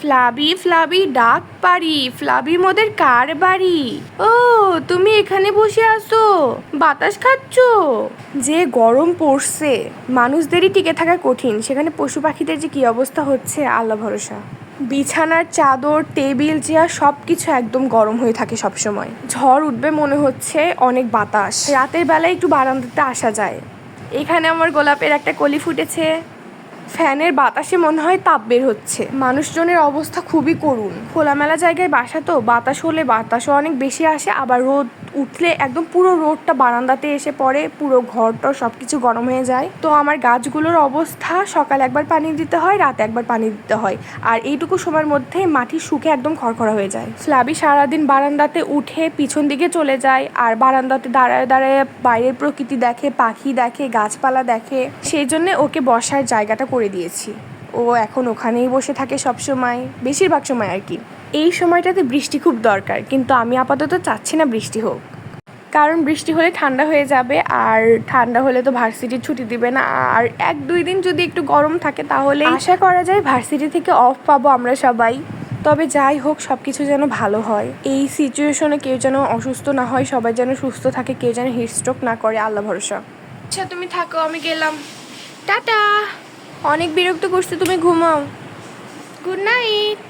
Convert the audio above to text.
ফ্লাবি ফ্লাবি ডাক পারি, ফ্লাবি মোদের কার বাড়ি? ও, তুমি এখানে বসে আছো, বাতাস খাচ্ছ? যে গরম পড়ছে, মানুষদেরই টিকে থাকা কঠিন। সেখানে পশু পাখিদের যে কি অবস্থা হচ্ছে, আল্লাহ ভরসা। বিছানার চাদর, টেবিল, চেয়ার সব কিছু একদম গরম হয়ে থাকে সব সময় ঝড় উঠবে মনে হচ্ছে অনেক বাতাস। রাতের বেলায় একটু বারান্দাতে আসা যায়। এখানে আমার গোলাপের একটা কলি ফুটেছে। ফ্যানের বাতাসে মনে হয় তাপ বের হচ্ছে। মানুষজনের অবস্থা খুবই করুণ। খোলামেলা জায়গায় বাসা তো, বাতাস হলে বাতাসও অনেক বেশি আসে, আবার রোদ উঠলে একদম পুরো রোডটা বারান্দাতে এসে পড়ে, পুরো ঘরটা সব কিছু গরম হয়ে যায়। তো আমার গাছগুলোর অবস্থা, সকালে একবার পানি দিতে হয়, রাতে একবার পানি দিতে হয়। আর এইটুকু সময়ের মধ্যে মাটি শুকে একদম খড়খড়া হয়ে যায়। স্ল্যাবি সারাদিন বারান্দাতে উঠে পিছন দিকে চলে যায় আর বারান্দাতে দাঁড়ায় দাঁড়ায় বাইরের প্রকৃতি দেখে, পাখি দেখে, গাছপালা দেখে। সেই জন্য ওকে বসার জায়গাটা করে দিয়েছি। ও এখন ওখানেই বসে থাকে সব সময় বেশিরভাগ সময় আর কি। এই সময়টাতে বৃষ্টি খুব দরকার কিন্তু আমি আপাতত চাচ্ছি না বৃষ্টি হোক। কারণ বৃষ্টি হলে ঠান্ডা হয়ে যাবে আর ঠান্ডা হলে তো ভার্সিটির ছুটি দিবে না। আর এক দুই দিন যদি একটু গরম থাকে তাহলে আশা করা যায় ভার্সিটি থেকে অফ পাবো আমরা সবাই। তবে যাই হোক সব কিছু যেন ভালো হয়। এই সিচুয়েশনে কেউ যেন অসুস্থ না হয় সবাই যেন সুস্থ থাকে কেউ যেন হিটস্ট্রোক না করে আল্লাহ ভরসা। আচ্ছা তুমি থাকো আমি গেলাম। টাটা! অনেক বিরক্ত করছে তুমি ঘুমাও। Good night